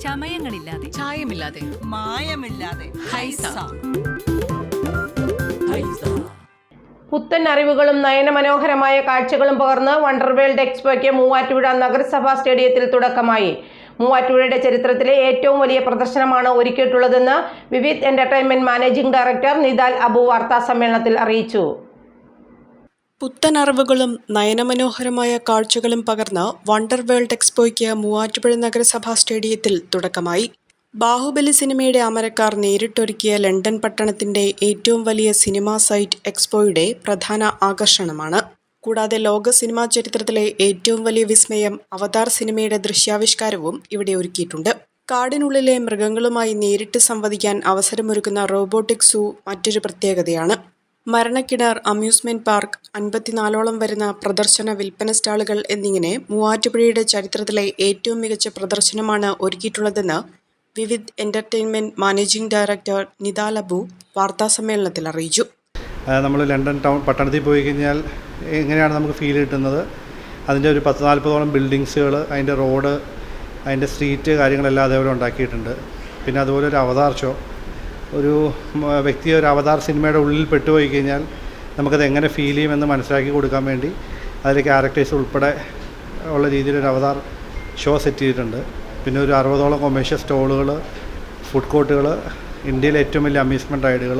ചമയങ്ങളില്ലാതെ. ചായമില്ലാതെ. മായമില്ലാതെ. ഹൈസ. പുത്തൻ അറിവുകളും നയനമനോഹരമായ കാഴ്ചകളും പകർന്ന് വണ്ടർ വേൾഡ് എക്സ്പോയ്ക്ക് മൂവാറ്റുപുഴ നഗരസഭാ സ്റ്റേഡിയത്തിൽ തുടക്കമായി. മൂവാറ്റുപുഴയുടെ ചരിത്രത്തിലെ ഏറ്റവും വലിയ പ്രദർശനമാണ് ഒരുക്കിയിട്ടുള്ളതെന്ന് Vividh entertainment managing director Nidal Abu വാർത്താ സമ്മേളനത്തിൽ അറിയിച്ചു. പുത്തൻ അറിവുകളും നയനമനോഹരമായ കാഴ്ചകളും പകർന്ന വണ്ടർ വേൾഡ് എക്സ്പോയ്ക്ക് മൂവാറ്റുപുഴ നഗരസഭാ സ്റ്റേഡിയത്തിൽ തുടക്കമായി. ബാഹുബലി സിനിമയുടെ അമരക്കാർ നേരിട്ടൊരുക്കിയ ലണ്ടൻ പട്ടണത്തിന്റെ ഏറ്റവും വലിയ സിനിമാ സൈറ്റ് എക്സ്പോയുടെ പ്രധാന ആകർഷണമാണ്. കൂടാതെ ലോക സിനിമാ ചരിത്രത്തിലെ ഏറ്റവും വലിയ വിസ്മയം അവതാർ സിനിമയുടെ ദൃശ്യാവിഷ്കാരവും ഇവിടെ ഒരുക്കിയിട്ടുണ്ട്. കാടിനുള്ളിലെ മൃഗങ്ങളുമായി നേരിട്ട് സംവദിക്കാൻ അവസരമൊരുക്കുന്ന റോബോട്ടിക് സൂ മറ്റൊരു പ്രത്യേകതയാണ്. മരണക്കിണർ അമ്യൂസ്മെന്റ് പാർക്ക് അൻപത്തിനാലോളം വരുന്ന പ്രദർശന വിൽപ്പന സ്റ്റാളുകൾ എന്നിങ്ങനെ മൂവാറ്റുപുഴയുടെ ചരിത്രത്തിലെ ഏറ്റവും മികച്ച പ്രദർശനമാണ് ഒരുക്കിയിട്ടുള്ളതെന്ന് വിവിധ് എന്റർടൈൻമെന്റ് മാനേജിംഗ് ഡയറക്ടർ നിതാ ലബു വാർത്താസമ്മേളനത്തിൽ അറിയിച്ചു. നമ്മൾ ലണ്ടൻ ടൗൺ പട്ടണത്തിൽ പോയി കഴിഞ്ഞാൽ എങ്ങനെയാണ് നമുക്ക് ഫീൽ കിട്ടുന്നത്? അതിന്റെ ഒരു പത്ത് നാൽപ്പതോളം ബിൽഡിങ്സുകൾ അതിന്റെ റോഡ് അതിന്റെ സ്ട്രീറ്റ് കാര്യങ്ങളെല്ലാം അതേപോലെ ഉണ്ടാക്കിയിട്ടുണ്ട്. പിന്നെ അതുപോലെ ഒരു അവതാർ ഷോ ഒരു വ്യക്തി ഒരു അവതാർ സിനിമയുടെ ഉള്ളിൽ പെട്ടുപോയി കഴിഞ്ഞാൽ നമുക്കത് എങ്ങനെ ഫീൽ ചെയ്യുമെന്ന് മനസ്സിലാക്കി കൊടുക്കാൻ വേണ്ടി അതിൽ ക്യാരക്ടേഴ്സ് ഉൾപ്പെടെ ഉള്ള രീതിയിലൊരു അവതാർ ഷോ സെറ്റ് ചെയ്തിട്ടുണ്ട്. പിന്നെ ഒരു അറുപതോളം കൊമേഴ്ഷ്യൽ സ്റ്റോളുകൾ ഫുഡ് കോർട്ടുകൾ ഇന്ത്യയിലെ ഏറ്റവും വലിയ അമ്യൂസ്മെന്റ് റൈഡുകൾ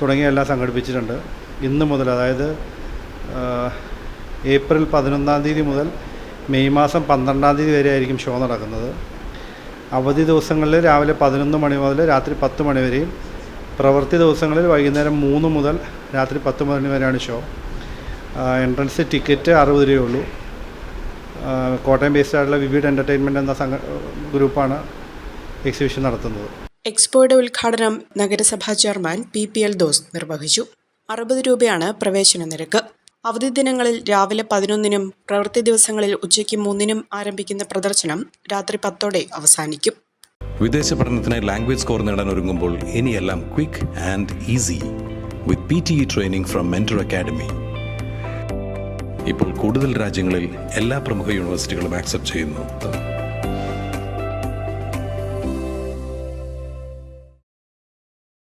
തുടങ്ങിയെല്ലാം സംഘടിപ്പിച്ചിട്ടുണ്ട്. ഇന്ന് മുതൽ അതായത് ഏപ്രിൽ പതിനൊന്നാം തീയതി മുതൽ മെയ് മാസം പന്ത്രണ്ടാം തീയതി വരെ ആയിരിക്കും ഷോ നടക്കുന്നത്. അവധി ദിവസങ്ങളിൽ രാവിലെ പതിനൊന്ന് മണി മുതൽ രാത്രി പത്ത് മണി വരെയും പ്രവൃത്തി ദിവസങ്ങളിൽ വൈകുന്നേരം മൂന്ന് മുതൽ രാത്രി പത്ത് മണി വരെയാണ് ഷോ എൻട്രൻസ് ടിക്കറ്റ് അറുപത് രൂപയുള്ളൂ. കോട്ടയം ബേസ്ഡ് ആയിട്ടുള്ള വിവിഡ് എന്റർടൈൻമെന്റ് എന്ന സംഘ ഗ്രൂപ്പാണ് എക്സിബിഷൻ നടത്തുന്നത്. എക്സ്പോയുടെ ഉദ്ഘാടനം നഗരസഭാ chairman P P L those നിർവഹിച്ചു. അറുപത് രൂപയാണ് പ്രവേശന നിരക്ക്. അവധി ദിനങ്ങളിൽ രാവിലെ പതിനൊന്നിനും പ്രവൃത്തി ദിവസങ്ങളിൽ ഉച്ചയ്ക്ക് മൂന്നിനും ആരംഭിക്കുന്ന പ്രദർശനം രാത്രി പത്തോടെ അവസാനിക്കും. വിദേശ പഠനത്തിനായി ലാംഗ്വേജ് സ്കോർ നേടാൻ ഒരുങ്ങുമ്പോൾ ഇനിയെല്ലാം quick and easy with P T training from mentor academy ഇപ്പോൾ കൂടുതൽ രാജ്യങ്ങളിൽ എല്ലാ പ്രമുഖ യൂണിവേഴ്സിറ്റികളും ആക്സെപ്റ്റ് ചെയ്യുന്നു.